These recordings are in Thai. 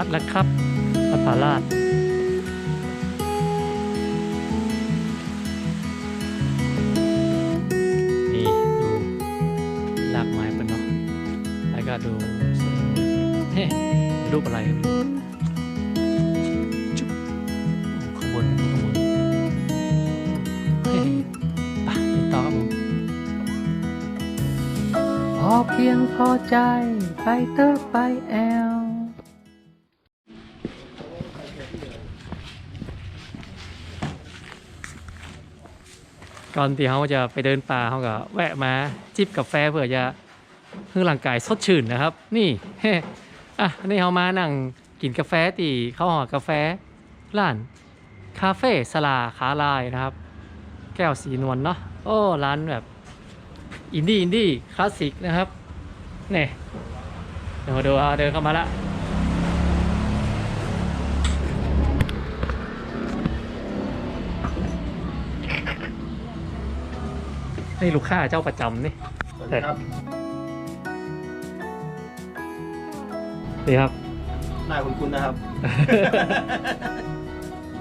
วัดแล้วครับวัดผาลาดนี่ดูรากไม้เป็นเนาะแล้วก็ดูเฮ้รูปอะไรจุ๊บข้างบนดูข้างบนเฮ้ไปไปต่อครับผมพอเพียงพอใจไปเตอร์ไปแอล ก่อนที่เขาจะไปเดินป่าเขาก็แวะมาจิบกาแฟเพื่อจะเพื่อร่างกายสดชื่นนะครับ นี่อะนี่เขามานั่งกินกาแฟตีเขาห่อกาแฟร้านคาเฟ่สลาขาลายนะครับ แก้วสีนวลเนาะโอ้ร้านแบบอินดี้อินดี้คลาสสิกนะครับนี่เดี๋ยวดูเอาเดินเข้ามาละ นี่ลูกค้าเจ้าประจำนี่สวัสดีครับดีครับหน้าคุณคุณนะครับ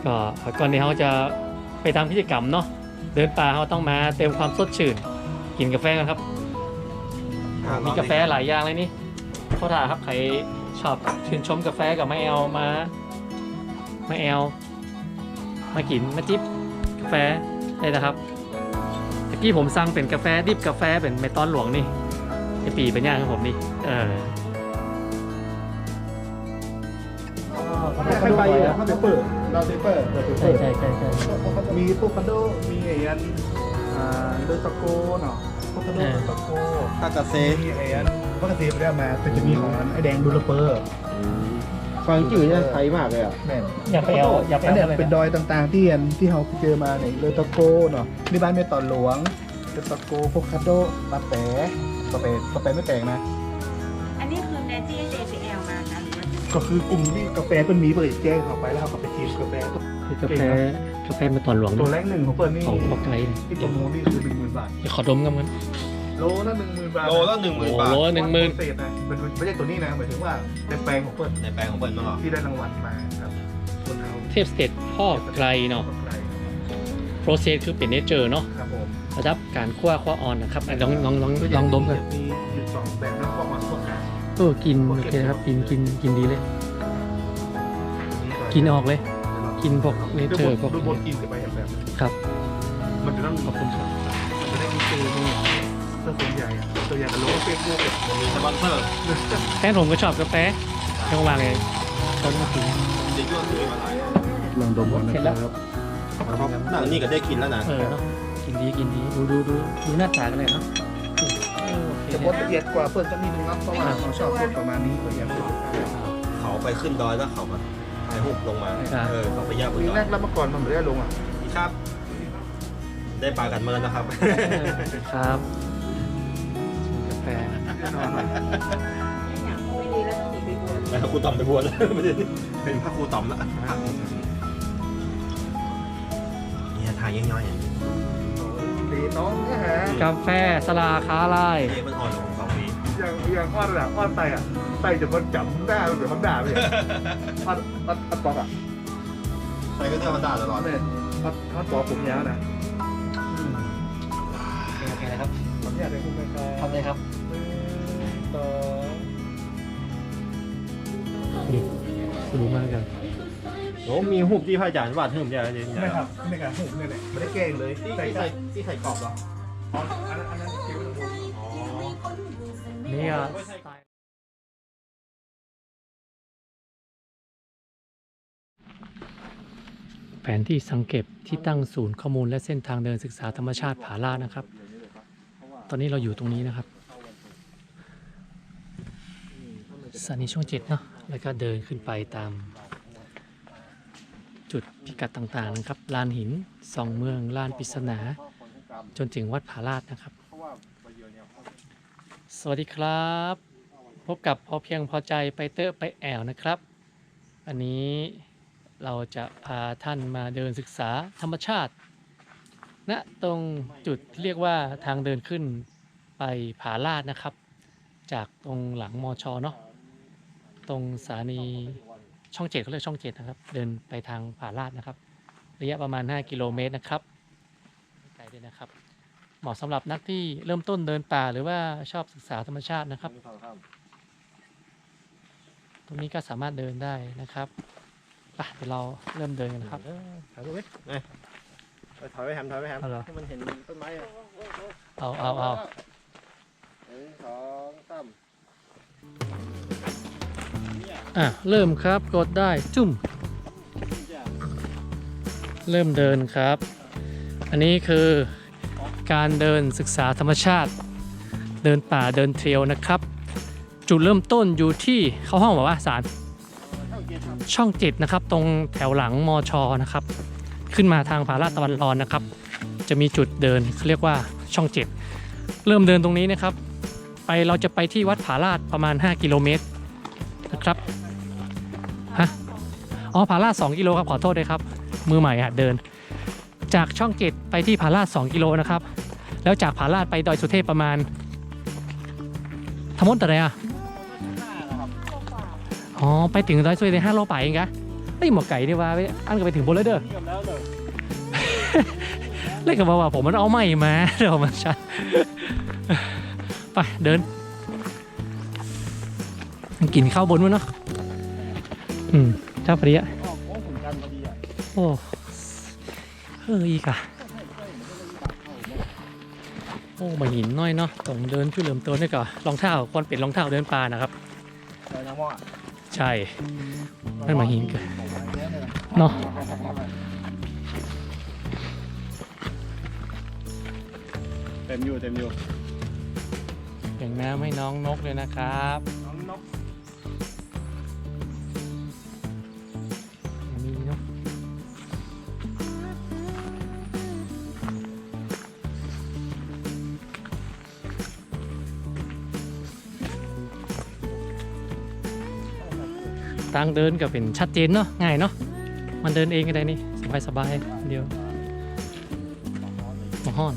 ก็ก่อนนี้เขาจะไปทำกิจกรรมเนาะเดินป่าเขาต้องมาเติมความสดชื่น กินกาแฟกันครับ มีกาแฟหลายอย่างเลยนี่เขาถามครับใครชอบชื่นชมกาแฟกับไม่แอลมาไม่แอลมากินมาจิบกาแฟได้นะครับตะ กี้ผมสั่งเป็นกาแฟดิบกาแฟเป็นเมตอนหลวงนี่ไอปีเป็นย่างของผมนี่ เออไปไปอ่เขาจะเปิดเราจะเปิดเราจะใช่เปิดใช่ใช่ใช่มีตุ๊กคาโดมีไอ้อันอ่าเดอร์ตะโกเนาะตุ๊กคาโดตะโกถ้ากาเซมีไอ้อันวัคซีนไปได้มาแต่จะมีของอันไอ้แดงดูลเปอร์ ฟังจื่อเนี่ยไทยมากเลยอะแม่นอย่าไปเอาอย่าไปอันเอาเนี้ยอะไรเป็นดนะอยต่างๆที่อันที่เขาเจอมาเนี่ยเดอร์ตะโกเนาะมีบ้านเมตอนหลวงเดอร์ตะโกโฟคาโดปาแปะปาแปะปาแปะไม่แปลงนะ อันนี้คือในที่ JPL มานะหรือว่าก็คือกลุ่มที่กาแฟเป็นมีเปิดแจ้งเข้าไปแล้วเขาก็ไปทีมกาแฟกาแฟกาแฟเมตอนหลวงตัวนะแรกหนึ่งของเปิดนี่ของพวกไกลนี่ที่ประมูลนี่คือหนึ่งหมื่นบาท เดี๋ยวขอดมกันมัน โลละหนึ่งหมื่นบาทโลละหนึ่งหมื่นโอ้บาทโหหนึ่งหมื่นเศษนะเป็นไม่ใช่ตัวนี้นะหมายถึงว่าในแปลงของเปิดในแปลงของเปิดมาหรอที่ได้รางวัลมาครับคนเอาเทพสเตทพ่อไกลเนาะไกลโปรเซสคือเป็นเนเจอร์เนาะครับผมระดับการคั่วคั่วออนนะครับอะลองลองลองลองดมกันมีอยู่สองแบบนะความหวานพวกกลางเออกินโอเคนะครับกินกินกินดีเลย กินออกเลย กินพวกเนเจอร์พวกดูบนกินกันไปแบบครับ มันจะต้องขอบคุณครับ ใหญ่อะตัวใหญ่กับโลเฟซบุ๊กเนี่ยมันมีสปอนเซอร์แฟนผมก็ชอบกาแฟช่องวางเองเขามากินดิจิทัลซื้อมาหลายลองดมก่อนเสร็จแล้วนะครับหนังนี่ก็ได้กินแล้วนะเออเนาะกินดีกินดีดูดูดูดูหน้าตากันเลยเนาะเออโอเคจะบดละเอียดกว่าเปิดจะมีนึงครับเพราะว่าเขาชอบพูดประมาณนี้ละเอียดเขาไปขึ้นดอยแล้วเขามาถ่ายรูปลงมา เออเขาไปย่างบนมีดอแรยกแล้วเมื่อก่อนมันไม่ได้ลงอะ ครับ ได้ปลากันเมินนะครับ ครับกาแฟแน่นอนว่าอย่างไม่ดีแล้วต้องหนีไปบวชแล้วครูต่อมไปบวชแล้วไม่ได้เป็นพระครูต่อมแล้วนี่ทายย่อยๆอย่างนี้ดีน้องเนี่ยฮะกาแฟสลาค้าลายเด็กมันอ่อนลงสองปีอย่างอย่างอ้อนระดับอ้อนไตอะไตจะมันจับหน้ามันเหมือนมันด่าไปอย่างอ้อนอ้อนอ้อนปอกอะไปก็เที่ยวมันด่าตลอดเนี่ยอ้อนอ้อนปอกผมยาวนะโอเคนะครับผมอยากได้คุณไปครับทำเลยครับ สูงมากกันโอ้มีหูปที่พระอาจารย์วาดหืมใหญ่เลยไม่ครับไม่ครับผมเนี่ยแหละไม่ได้แกล้งเลยที่ใส่ใส่ใส่ที่ใส่กรอบเหรออ๋ออันนั้นอันนั้นคิวผมอ๋อนี่อะแผนที่สังเกตที่ตั้งศูนย์ข้อมูลและเส้นทางเดินศึกษาธรรมชาติผาลาดนะครับ ตอนนี้เราอยู่ตรงนี้นะครับสถานีช่วงเจ็ดเนาะ แล้วก็เดินขึ้นไปตามจุดพิกัดต่างๆนะครับ ลานหินสองเมือง ลานปริศนา จนถึงวัดผาลาดนะครับ สวัสดีครับ พบกับพอเพียงพอใจไปเตอร์ไปแอลนะครับ อันนี้เราจะพาท่านมาเดินศึกษาธรรมชาติณนะตรงจุดที่เรียกว่าทางเดินขึ้นไปผาลาดนะครับ จากตรงหลังมอชอเนาะ ตรงสถานีช่องเจ็ดเขาเรียกช่องเจ็ดนะครับ เดินไปทางผาลาดนะครับ ระยะประมาณ 5 กิโลเมตรนะครับไม่ไกลด้วยนะครับ เหมาะสำหรับนักที่เริ่มต้นเดินป่าหรือว่าชอบศึกษาธรรมชาตินะครับ ตรงนี้ก็สามารถเดินได้นะครับไปเดี๋ยวเราเริ่มเดินกันนะครับ ถ่ายรูปไหมไงไปถอยไปแฮมถอยไปแฮมเอาเหรอ ให้มันเห็นต้นไม้อะเอาเอาเอา อะ เริ่มครับกดได้จุ่ม เริ่มเดินครับ อันนี้คือการเดินศึกษาธรรมชาติ เดินป่าเดินเทรลนะครับ จุดเริ่มต้นอยู่ที่เขาห้องบอกว่าสารช่องเจ็ดนะครับ ตรงแถวหลังมอชอนะครับ ขึ้นมาทางผาลาดตะวันรอนนะครับ จะมีจุดเดินเขาเรียกว่าช่องเจ็ดเริ่มเดินตรงนี้นะครับ ไปเราจะไปที่วัดผาลาดประมาณ 5 กิโลเมตร อ๋อผาลาด2กิโลครับขอโทษด้วยครับ มือใหม่อะเดิน จากช่องเจ็ดไปที่ผาลาด2กิโลนะครับ แล้วจากผาลาดไปดอยสุเทพประมาณทั้งหมดอะไรอะอ๋อไปถึงดอยสุเทพห้าโลไปเองกะเอ้ยหมอไก่ดีว่าอันก็ไปถึงบนเลยเด้อเล่นกับว่าผมมันเอาไม่มาเดี๋ยวมันชัดไปเดินกินข้าวบนมั้ยเนาะอืม เจ้าปริยะออกโค้งถึงกันพอดีอะโอ้เฮ้ยอีกอะโอ้มาหินน้อยเนาะต้องเดินช่วยเหลื่อมตัวนี่ก่อนรองเท้าควรเป็นรองเท้าเดินป่านะครับไปน้ำหม้อใช่นั่นมาหินเกินเนาะเต็มอยู่เต็มอยู่แบ่งน้ำให้น้องนกเลยนะครับ ทางเดินก็เป็นชัดเจนเนาะง่ายเนาะมันเดินเองก็ได้นี่สบายสบายๆเดียวมาห้อน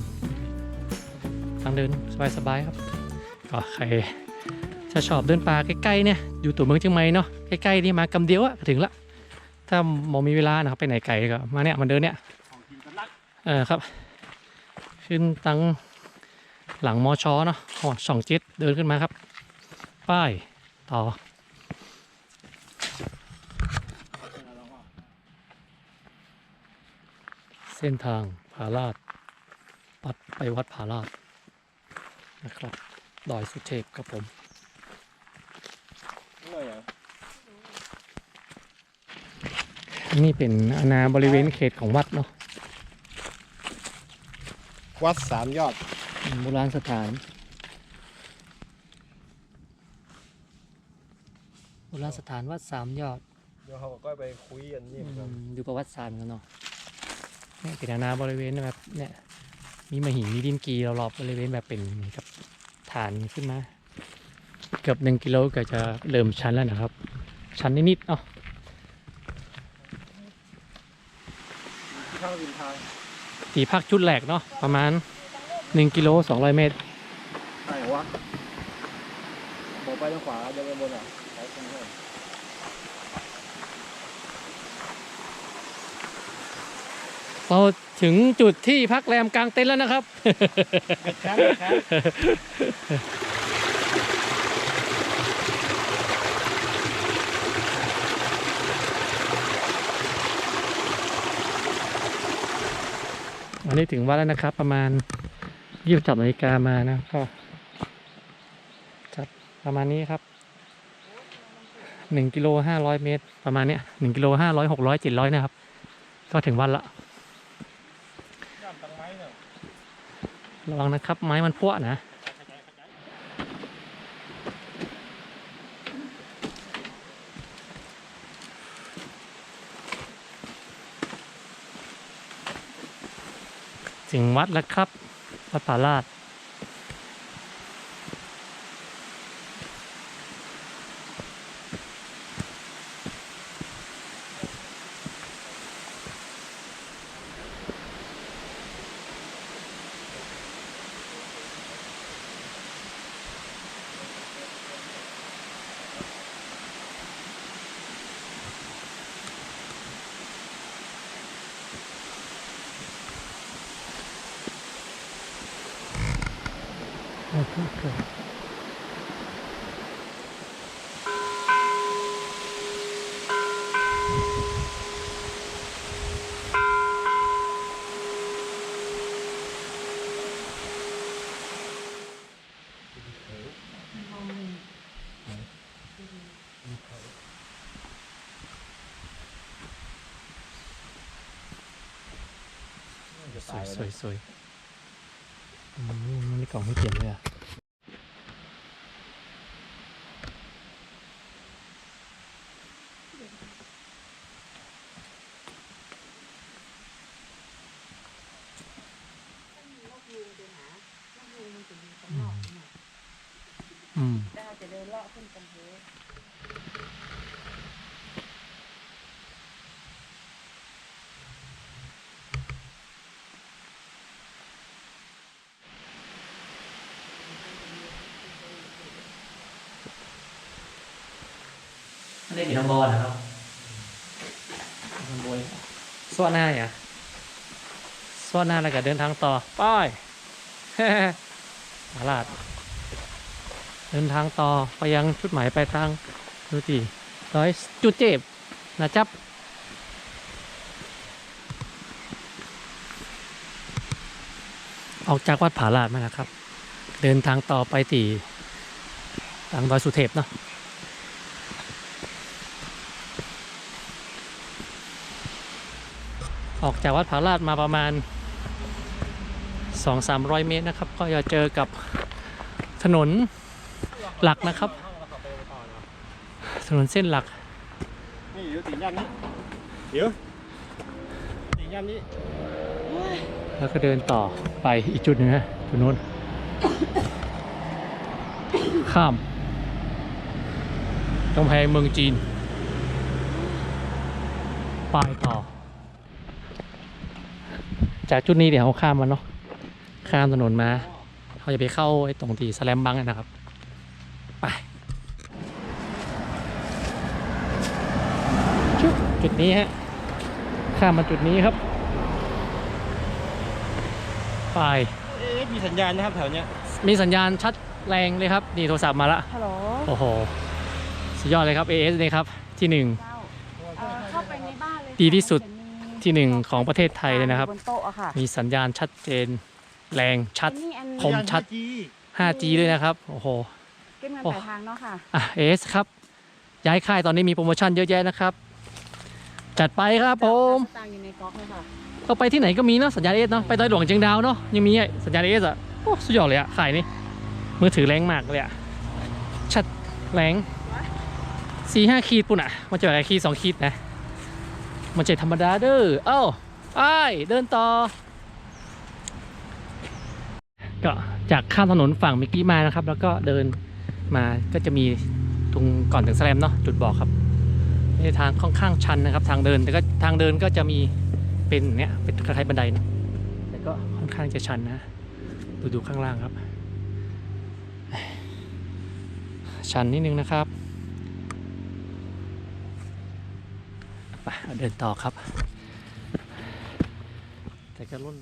ทางเดินสบายสบายๆครับก็ใครถ้าชอบเดินป่าใกล้ๆเนี่ยอยู่ตัวเมืองเชียงใหม่เนาะใกล้ๆนี่มากำเดียวอะถึงละถ้าหมอมีเวลานะครับไปไหนไกลก็มาเนี่ยมันเดินเนี่ยเออครับ ขึ้นตังหลังมอชอเนาะหอช่องจ็ดเดินขึ้นมาครับ ป้าย ต่อ เส้นทางผาลาดปัดไปวัดผาลาดนะครับดอยสุเทพครับผมเลยเหรอนี่เป็นอาณาบริเวณเขตของวัดเนาะวัดสามยอดโบราณสถานโบราณสถานวัดสามยอด เดี๋ยวเขาก็ไปคุยกันนี่กันอืมดูประวัติศาสตร์กันเนาะ เนี่ยเป็นอาณาบริเวณแบบเนี่ยมีมหินมีดินกีรอบๆบริเวณแบบเป็นกับฐานขึ้นมา เกือบหนึ่งกิโลก็จะเริ่มชันแล้วนะครับ ชันนิดๆเนาะข้าวริมทางตีพักชุดแหลกเนาะประมาณหนึ่งกิโลสองร้อยเมตรใช่วะบอกไปทางขวาเดินไปบนอะไปตรงนี้ เราถึงจุดที่พักแรมกลางเต็นท์แล้วนะครับคมป์แคมป์วันนี้ถึงวัดแล้วนะครับ ประมาณยี่สิบจับนาฬิกามานะก็จับประมาณนี้ครับหนึ่งกิโลห้าร้อยเมตร ประมาณเนี้ยหนึ่งกิโลห้าร้อยหกร้อยเจ็ดร้อยนะครับ ก็ถึงวัดละ ย่ำตังไม้เนี่ย ระวังนะครับ ไม้มันพัวนะถึงวัดแล้วครับ วัดป่าลาด สวยสวยสวยอืมมันในกล่องไม่เขียนเลยอะอืมแต่เราจะเดินเลาะขึ้นกำแพงอั นนี้มีน้ำบอลนะครับน้ำบอลสวดหน้าอย่าสวดหน้าแล้วก็เดินทางต่อไป้ายตลาด เดินทางต่อไปยังจุดหมายปลายทางดูสิร้อยจุดเจ็บนะจับออกจากวัดผาลาดมาแล้วครับ เดินทางต่อไปที่ทางดอยสุเทพเนาะ ออกจากวัดผาลาดมาประมาณ 2-300 เมตรนะครับ ก็จะเจอกับถนนหลักนะครับ ถนนเส้นหลัก นี่เดี๋ยวตีนย่ำนี้เดี๋ยวตีนย่ำนี้ แล้วก็เดินต่อไปอีกจุดหนึงนะจุดนู้น ข้ามกำแพงเมืองจีน ไปต่อ จากจุดนี้เดี๋ยวเขาข้ามมาเนาะข้ามถนนมาเขาจะไปเข้าไอ้ตรงที่สแลมบังก์นะครับ ไปจุดจุดนี้ฮะข้ามมาจุดนี้ครับ ไปเอ๊ะมีสัญญาณนะครับแถวเนี้ยมีสัญญาณชัดแรงเลยครับ นี่โทรศัพท์มาละฮัลโหลโอ้โหสุดยอดเลยครับ AS นี่ครับที่หนึ่งเจ้าเอ่อเข้าไปในบ้านเลยดีที่สุดจะมี ที่หนึ่งของประเทศไทยเลยนะครับ บนโต๊ะอะค่ะมีสัญญาณชัดเจน แรงชัด อันนี้อันคม ชัด 5G ด้วยนะครับ โอ้โห เก็บเงินโอ้ปลายทางเนาะค่ะ อะ AS ครับ ย้ายค่ายตอนนี้มีโปรโมชั่นเยอะแยะนะครับ จัดไปครับผม สตางค์อยู่ในก๊อกเลยค่ะก็ไปที่ไหนก็มีเนาะสัญญาณ AS เนาะไปดอยหลวงเชียงดาวเนาะยังมีไอ้สัญญาณ AS อะโอ้สุดยอดเลยอะค่ายนี้มือถือแรงมากเลยอะชัดแรงสี่ห้าขีดปุ่นอะมันจะแบบขีดสองขีดนะ มันจะธรรมดาเด้อ เอ้าไปเดินต่อ ก็จากข้ามถนนฝั่งเมิกกี้มานะครับ แล้วก็เดินมาก็จะมีตรงก่อนถึงสลมเนาะจุดบอกครับในทางค่อนข้างชันนะครับ ทางเดินแต่ก็ทางเดินก็จะมีเป็นเนี้ยเป็นคล้ายๆบันไดนะแต่ก็ค่อนข้างจะชันนะ ดูดูข้างล่างครับ ชันนิดนึงนะครับ ไปเดินต่อครับ แต่ก็รุ่น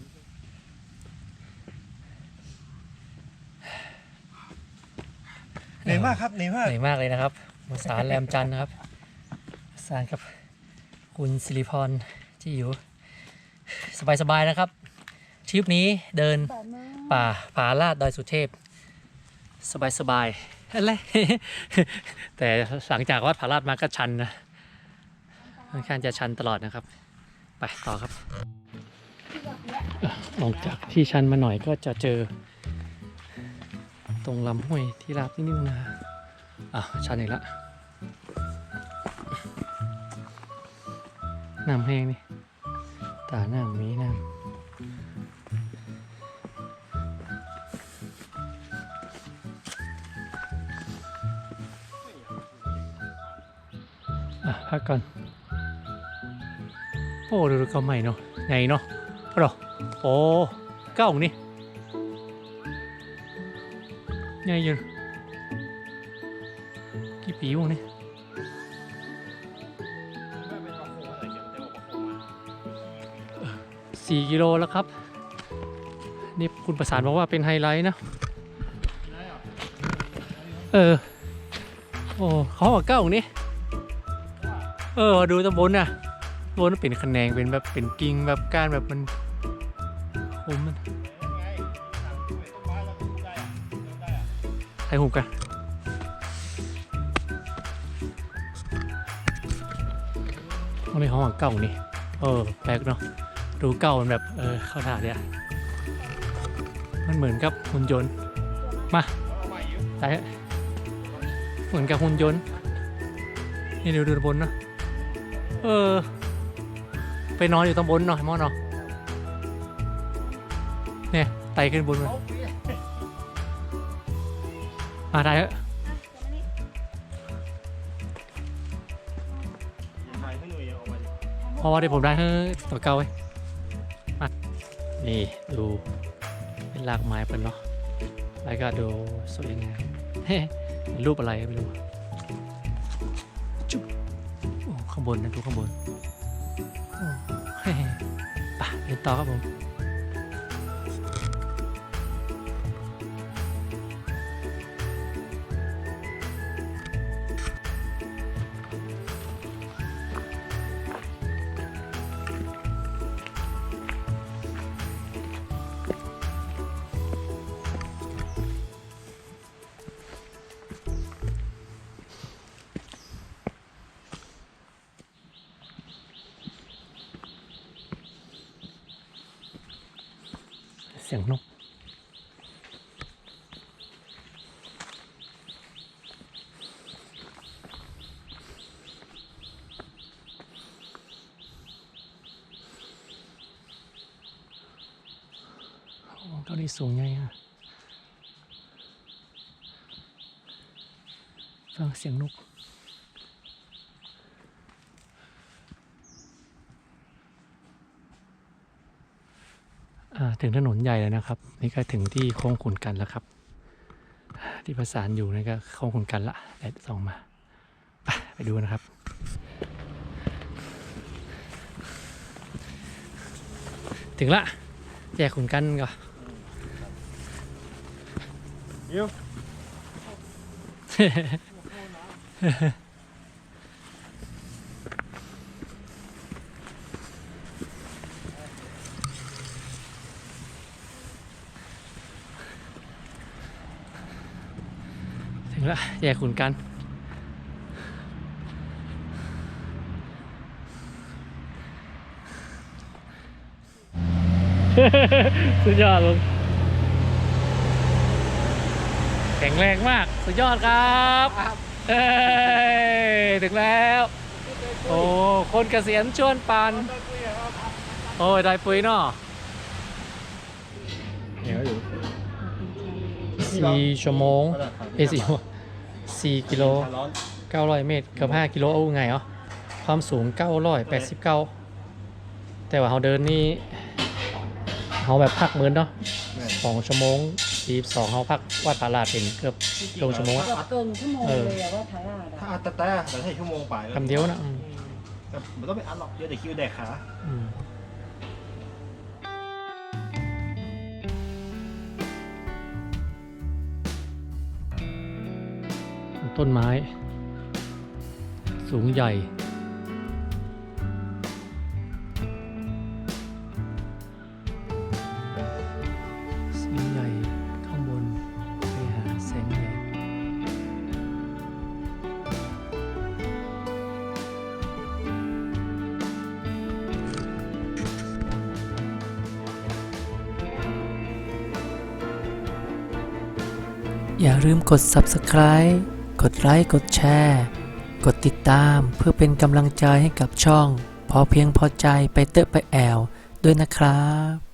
เหนื่อยมากครับเหนื่อยมากเหนื่อยมากเลยนะครับมาสารแรมจันทร์นะครับประสานกับคุณสิริพรที่อยู่ สบายๆนะครับทริปนี้เดินป่าผาลาดดอยสุเทพ สบายๆอะไรแต่หลังจากวัดผาลาดมาก็ชันนะ ค่อนข้างจะชันตลอดนะครับ ไปต่อครับลงจากที่ชันมาหน่อยก็จะเจอ ตรงลำห้วยที่ราบนิดนึงนะอะชันอีกละน้ำแห้งนี่ตาหน้ำมีน้ำอะพักก่อน โอ้ดูดูก็ใหม่เนาะไงเนาะเหรอโอ้เก้านี่ไงยู่กี่ปีวะเนี่ยสี่กิโลแล้วครับ นี่คุณประสานบอกว่าเป็นไฮไลท์นะ เออ โอ้เขาบอกเก้าของนี้ เออ ดูตะบนน่ะ ตะบนมันเป็นคะแนงเป็นแบบเป็นกิ่งแบบก้านแบบมันคมมันใครหูกันตรงนี้เขาบอกเก้านี้เออแปลกเนาะ ดูเก้ามันแบบ เออ เข้าท่าเนี่ย มันเหมือนกับหุ่นยนต์ มาไปเถอะเหมือนกับหุ่นยนต์ นี่ดูดูบนเนอะเออ ไปนอนอยู่ตรงบนเนาะมอเนาะเนี่ยไต่ขึ้นบนมามาได้เถอะถ่ายอยเพราะว่าที่ผมได้เฮ้ยตัวเก่าไว้มานี่ดูเป็นหลากไม้เป็นเนาะแล้วก็ดูสวยงามเฮ้รูปอะไรไม่รู้จุ๊บโอ้ข้างบนนะดูข้างบน ไป เสียงนก เก้าอี้สูงไงอะฟังเสียงนก ถึงถนนใหญ่แล้วนะครับ นี่ก็ถึงที่โค้งขุนกันแล้วครับ ที่ประสานอยู่นี่ก็โค้งขุนกันละแดดส่องมา ไปไปดูนะครับถึงละแยกขุนกันก่อนเดี๋ยว ละแยกขุนกันสุดยอดลุงแข็งแรงมาก สุดยอดครับเฮ้ยถึงแล้ว โอ้คนเกษียณชวนปันโอ้ยได้ปุ๋ยเนาะเหนียวอยู่สี่ชั่วโมงเอยสี่ สี่กิโลร้อนเก้าร้อยเมตรเกือบห้ากิโลเอาไงเหรอความสูงเก้าร้อยแปดสิบเก้าแต่ว่าเราเดินนี่เราแบบพักเหมือนเนาะแม่นสองชั่วโมงสี่สองเราพักวัดพาราเป็นเกือบเกินชั่วโมงอะเกือบเกินชั่วโมงเออเลยอะว่าทาราดถ้าอะอัดแต่แต่แต่ให้ชั่วโมงไปแล้วคำเดียวนะอืมแต่มันต้องไปอัดหรอกเดี๋ยวเดี๋ยวคิวแดกขา ต้นไม้ สูงใหญ่สีใหญ่ ข้างบน ไปหาแสงแดดอย่าลืมกด subscribe กดไลค์กดแชร์ กดติดตามเพื่อเป็นกำลังใจให้กับช่อง พอเพียงพอใจไปเตอะไปแอวด้วยนะครับ